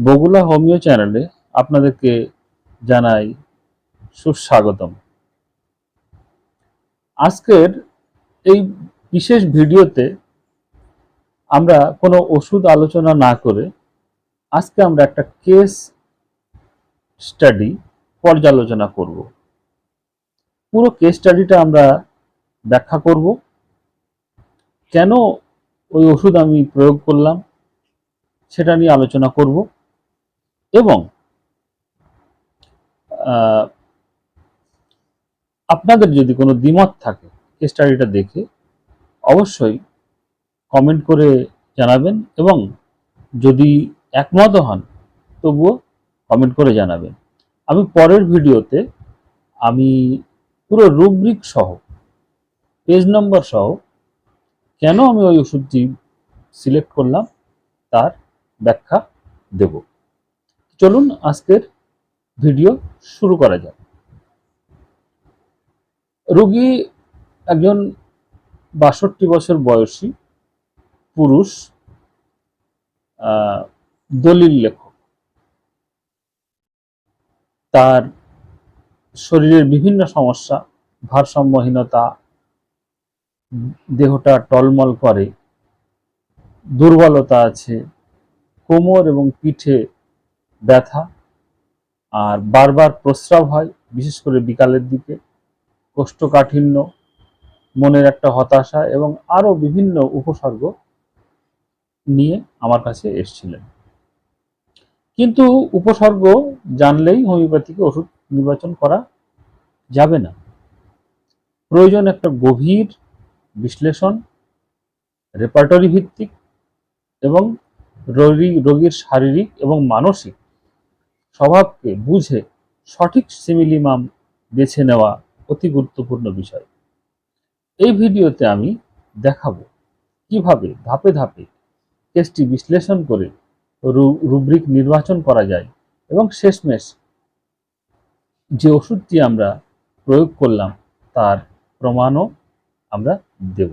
Bagula homeo চ্যানেলে আপনাদেরকে জানাই সুস্বাগতম। আজকের এই বিশেষ ভিডিওতে আমরা কোনো ওষুধ আলোচনা না করে আজকে আমরা একটা কেস স্টাডি পর্যালোচনা করব। পুরো কেস স্টাডিটা আমরা ব্যাখ্যা করব। কেন ওই ওষুধ আমি প্রয়োগ করলাম সেটা নিয়ে আলোচনা করব। এবং আপনাদের যদি কোনো দ্বিমত থাকে স্টাডিটা দেখে, অবশ্যই কমেন্ট করে জানাবেন এবং যদি একমত হন, তবুও কমেন্ট করে জানাবেন। আমি পরের ভিডিওতে আমি পুরো রুব্রিক সহ পেজ নম্বর সহ কেন আমি ওই ওষুধটি সিলেক্ট করলাম, তার ব্যাখ্যা দেব। চলুন আজকের ভিডিও শুরু করা যাক। রোগী একজন বাষট্টি বছর বয়সী পুরুষ দলিল লেখক। তার শরীরের বিভিন্ন সমস্যা, ভারসাম্যহীনতা, দেহটা টলমল করে, দুর্বলতা আছে, কোমর এবং পিঠে ব্যথা আর বারবার প্রস্রাব হয়, বিশেষ করে বিকালের দিকে। কোষ্ঠকাঠিন্য, মনের একটা হতাশা এবং আরও বিভিন্ন উপসর্গ নিয়ে আমার কাছে এসেছিলেন। কিন্তু উপসর্গ জানলেই হোমিওপ্যাথিকে ওষুধ নির্বাচন করা যাবে না। প্রয়োজন একটা গভীর বিশ্লেষণ রেপার্টরি ভিত্তিক এবং রোগী, রোগীর শারীরিক এবং মানসিক স্বভাবকে বুঝে সঠিক সিমিলিমাম বেছে নেওয়া অতি গুরুত্বপূর্ণ বিষয়। এই ভিডিওতে আমি দেখাবো কীভাবে ধাপে ধাপে কেসটি বিশ্লেষণ করে রুব্রিক নির্বাচন করা যায় এবং শেষমেশ যে ওষুধটি আমরা প্রয়োগ করলাম তার প্রমাণও আমরা দেব।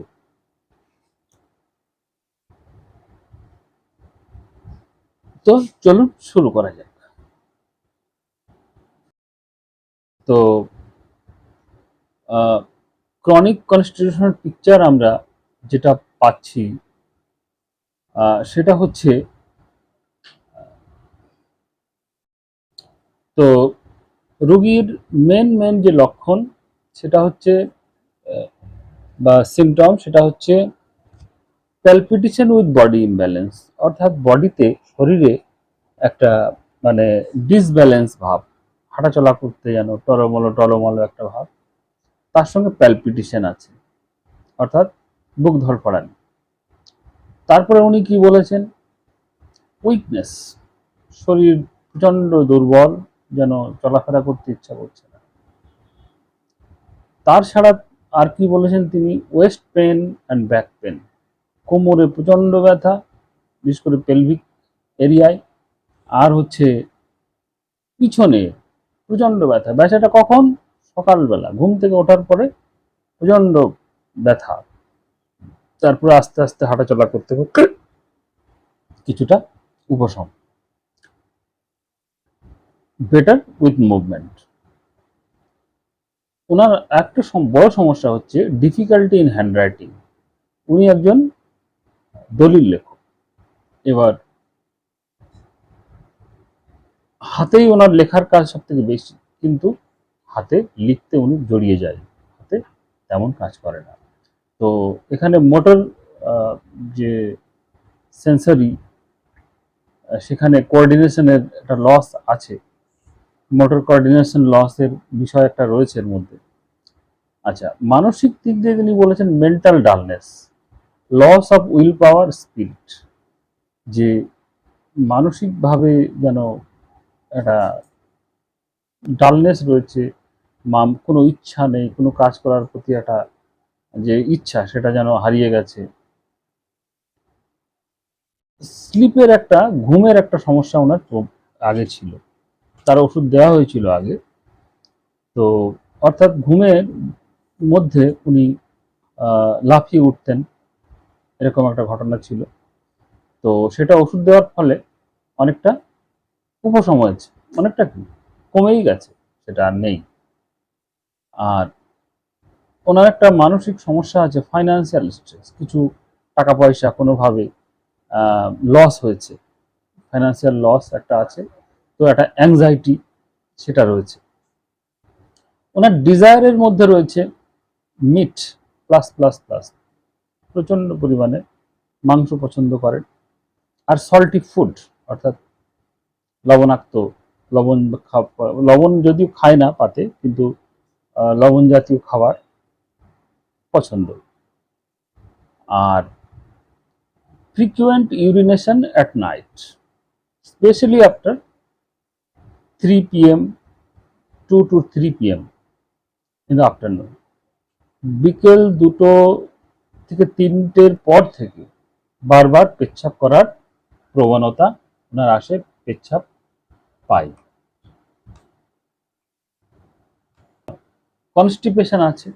তো চলুন শুরু করা যাক। তো ক্রনিক কনস্টিটিউশনাল পিকচার আমরা যেটা পাচ্ছি সেটা হচ্ছে, তো রুগীর মেন মেন যে লক্ষণ, সেটা হচ্ছে বা সিমটম সেটা হচ্ছে প্যালপিটেশন উইথ বডি ইমব্যালেন্স অর্থাৎ বডিতে শরীরে একটা মানে ডিসব্যালেন্স ভাব। হাঁটাচলা করতে যেন টলমলো টলমলো একটা ভাব, তার সঙ্গে প্যালপিটেশন আছে। অর্থাৎ বুক ধরফড়ানি তারপরে উনি কি বলেছেন? উইকনেস শরীর প্রচণ্ড দুর্বল, যেন চলাফেরা করতে ইচ্ছা করছে না। তার ছাড়া আর কি বলেছেন তিনি? Waist pain and back pain কোমরে প্রচণ্ড ব্যথা, বিশেষ করে পেলভিক এরিয়ায় আর হচ্ছে পিছনে প্রচণ্ড ব্যথা। ব্যথাটা কখন? সকালবেলা। ঘুম থেকে ওঠার পরে প্রচণ্ড ব্যথা। তারপরে আস্তে আস্তে হাঁটাচলা করতে করতে কিছুটা উপশম। বেটার উইথ মুভমেন্ট ওনার একটা বড় সমস্যা হচ্ছে ডিফিকাল্টি ইন হ্যান্ড রাইটিং উনি একজন দলিল লেখক। এবার হাতেই ওনার লেখার কাজ সব থেকে বেশি, কিন্তু হাতে লিখতে উনি জড়িয়ে যায়, হাতে তেমন কাজ করে না। তো এখানে মোটর যে সেন্সরি সেখানে কোঅর্ডিনেশনের একটা লস আছে। মোটর কোঅর্ডিনেশন লসের বিষয় একটা রয়েছে এর মধ্যে। আচ্ছা মানসিক দিক দিয়ে তিনি বলেছেন mental dullness loss of will power spirit যে মানসিকভাবে যেন একটা ডালনেস রয়েছে মাম কোনো ইচ্ছা নেই, কোনো কাজ করার প্রতি একটা যে ইচ্ছা, সেটা যেন হারিয়ে গেছে। স্লিপের একটা, ঘুমের একটা সমস্যা ওনার আগে ছিল। তার ওষুধ দেওয়া হয়েছিল আগে। তো অর্থাৎ ঘুমের মধ্যে উনি লাফিয়ে উঠতেন, এরকম একটা ঘটনা ছিল। তো সেটা ওষুধ দেওয়ার ফলে অনেকটা হয়েছে, অনেকটা কমেই গেছে, সেটা আর নেই। আর ওনার একটা মানসিক সমস্যা আছে ফাইন্যান্সিয়াল স্ট্রেস কিছু টাকা পয়সা কোনোভাবে লস হয়েছে। ফাইন্যান্সিয়াল লস একটা আছে, তো একটা অ্যাংজাইটি সেটা রয়েছে। ওনার ডিজায়ারের মধ্যে রয়েছে মিট প্লাস প্লাস প্লাস প্রচণ্ড পরিমাণে মাংস পছন্দ করেন। আর সল্টি ফুড অর্থাৎ লবণাক্ত, লবণ লবণ যদিও খায় না পাতে, কিন্তু লবণ জাতীয় খাবার পছন্দ। আর frequent urination at night, especially after 3 pm 2 to 3 pm in the afternoon বিকেল দুটো থেকে তিনটের পর থেকে বারবার পেচ্ছাপ করার প্রবণতা ওনার আসে পেচ্ছাপ পাই। কনস্টিপেশন আছে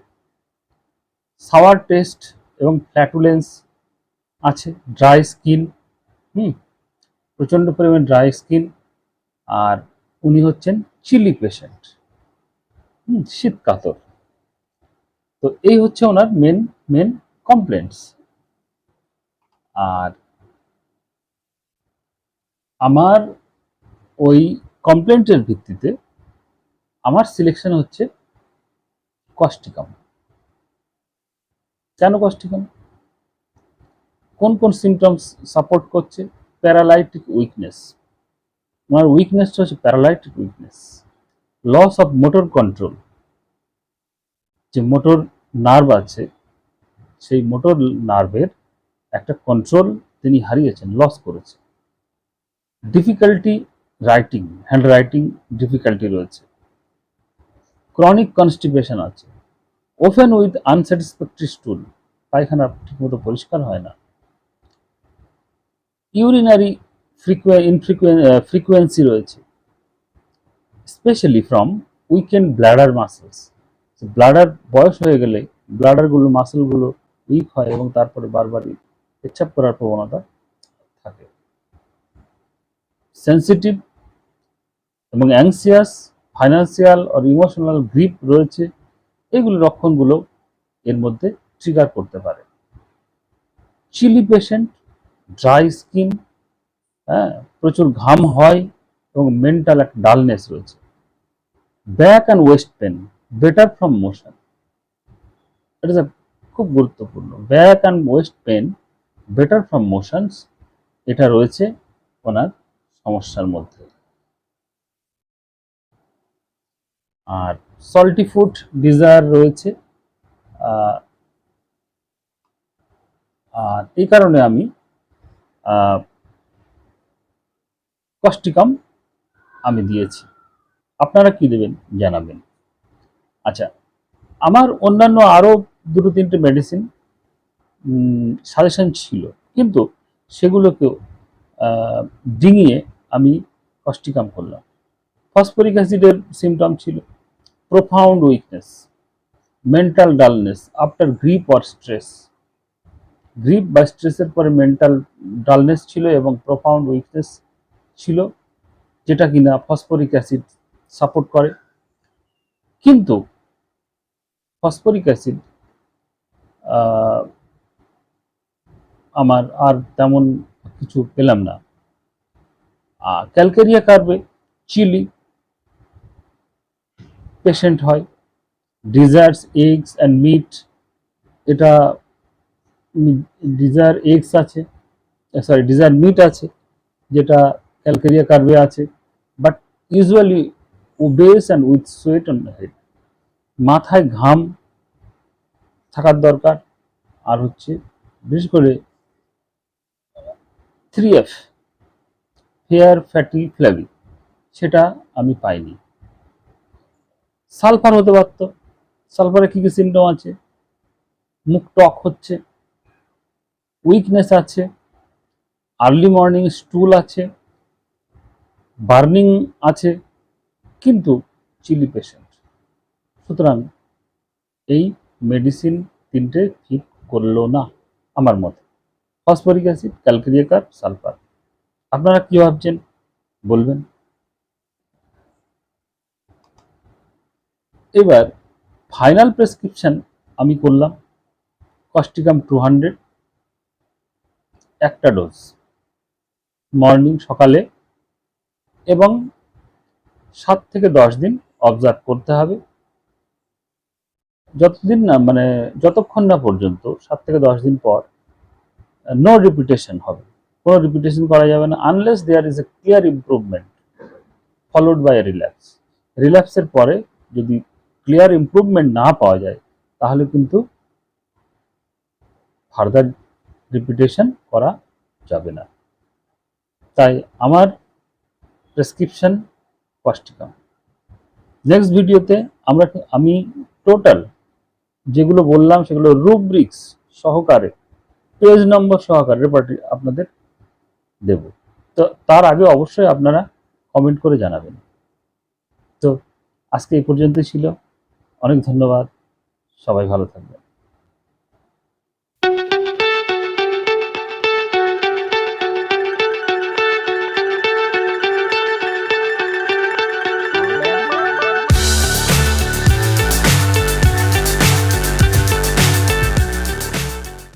সাওয়ার টেস্ট এবং ফ্ল্যাটুলেন্স আছে ড্রাই স্কিন হুম, প্রচণ্ড পরিমাণে ড্রাই স্কিন আর উনি হচ্ছেন চিলি পেশেন্ট হুম, শীত কাতর। তো এই হচ্ছে ওনার মেন মেন কমপ্লেন্টস আর আমার ওই কমপ্লেন্টের ভিত্তিতে আমার সিলেকশন হচ্ছে কস্টিকাম কেন কস্টিকাম কোন কোন সিমটমস সাপোর্ট করছে? প্যারালাইটিক উইকনেস ওনার উইকনেসটা হচ্ছে paralytic weakness loss of motor control যে মোটর নার্ভ আছে, সেই মোটর নার্ভের একটা কন্ট্রোল তিনি হারিয়েছেন লস করেছে difficulty writing hand writing difficulty রয়েছে। ক্রনিক কনস্টিপেশন আছে। ওপেন উইথ আনস্যাটিসফ্যাক্টরি স্টুল পায়খানা ঠিকমতো পরিষ্কার হয় না। ইউরিনারি ফ্রিকুয়েন্সি রয়েছে। Specially from weakened bladder muscles bladder বয়স হয়ে গেলে ব্লাডারগুলো মাসেলগুলো উইক হয় এবং তারপরে বারবারই পেচ্ছাপ করার প্রবণতা থাকে। সেন্সিটিভ এবং অ্যাংসিয়াস ফাইন্যান্সিয়াল আর ইমোশনাল গ্রিপ রয়েছে, এগুলো লক্ষণগুলো এর মধ্যে ট্রিগার করতে পারে। চিলি পেশেন্ট ড্রাই স্কিন হ্যাঁ প্রচুর ঘাম হয় এবং মেন্টাল এক ডালনেস রয়েছে। Back and waist pain better from motion এটা খুব গুরুত্বপূর্ণ। Back and waist pain better from motions এটা রয়েছে ওনার সমস্যার মধ্যে। আর সল্টি ফুড ডিজায়ার রয়েছে। আর এই কারণে আমি কস্টিকাম আমি দিয়েছি। আপনারা কি দেবেন, জানাবেন। আচ্ছা আমার অন্যান্য আরও দুটো তিনটে মেডিসিন সাজেশন ছিল। কিন্তু সেগুলোকেও ডিঙিয়ে আমি কস্টিকাম করলাম। ফসফরিক অ্যাসিডের সিমটম ছিল। Profound weakness mental dullness after grief or stress grief বা স্ট্রেসের পরে মেন্টাল ডালনেস ছিল এবং প্রোফাউন্ড উইকনেস ছিল, যেটা কিনা ফসফরিক অ্যাসিড সাপোর্ট করে। কিন্তু ফসফরিক অ্যাসিড আমার আর তেমন কিছু পেলাম না। ক্যালকেরিয়া কার্বে চিলি পেশেন্ট হয়। ডিজার্টস এগস অ্যান্ড মিট এটা ডিজায়ার এগস আছে সরি ডিজায়ার মিট আছে, যেটা ক্যালকেরিয়া কার্ভে আছে but usually obese and with sweat on head মাথায় ঘাম থাকার দরকার, আর হচ্ছে বিশেষ করে three F fair fatty flabby সেটা আমি পাইনি। সালফার হতে পারত। সালফারে কী কী সিমটম আছে? মুখ টক হচ্ছে উইকনেস আছে আর্লি মর্নিং স্টুল আছে বার্নিং আছে, কিন্তু চিলি পেশেন্ট সুতরাং এই মেডিসিন তিনটে ঠিক করল না আমার মতে। Phosphoric acid calcarea carb sulphur আপনারা কি ভাবছেন? বলবেন। এবার ফাইনাল প্রেসক্রিপশন আমি করলাম কস্টিকাম টু হান্ড্রেড একটা ডোজ মর্নিং সকালে, এবং সাত থেকে দশ দিন অবজার্ভ করতে হবে। যতদিন না মানে যতক্ষণ না পর্যন্ত, সাত থেকে দশ দিন পর নো রিপিটেশন হবে। কোনো রিপিটেশন করা যাবে না unless there is a clear improvement followed by relapse রিল্যাক্সের পরে যদি ক্লিয়ার ইমপ্রুভমেন্ট না পাওয়া যায়, তাহলে কিন্তু ফার্দার রিপিটেশন করা যাবে না। তাই আমার প্রেসক্রিপশন কস্টিকাম নেক্সট ভিডিওতে আমরা আমি টোটাল যেগুলো বললাম সেগুলো রুব্রিক্স সহকারে পেজ নম্বর সহকারে রেপার্টি আপনাদের দেব। তো তার আগে অবশ্যই আপনারা কমেন্ট করে জানাবেন। তো আজকে এই পর্যন্তই ছিল। অনেক ধন্যবাদ। সবাই ভালো থাকবেন।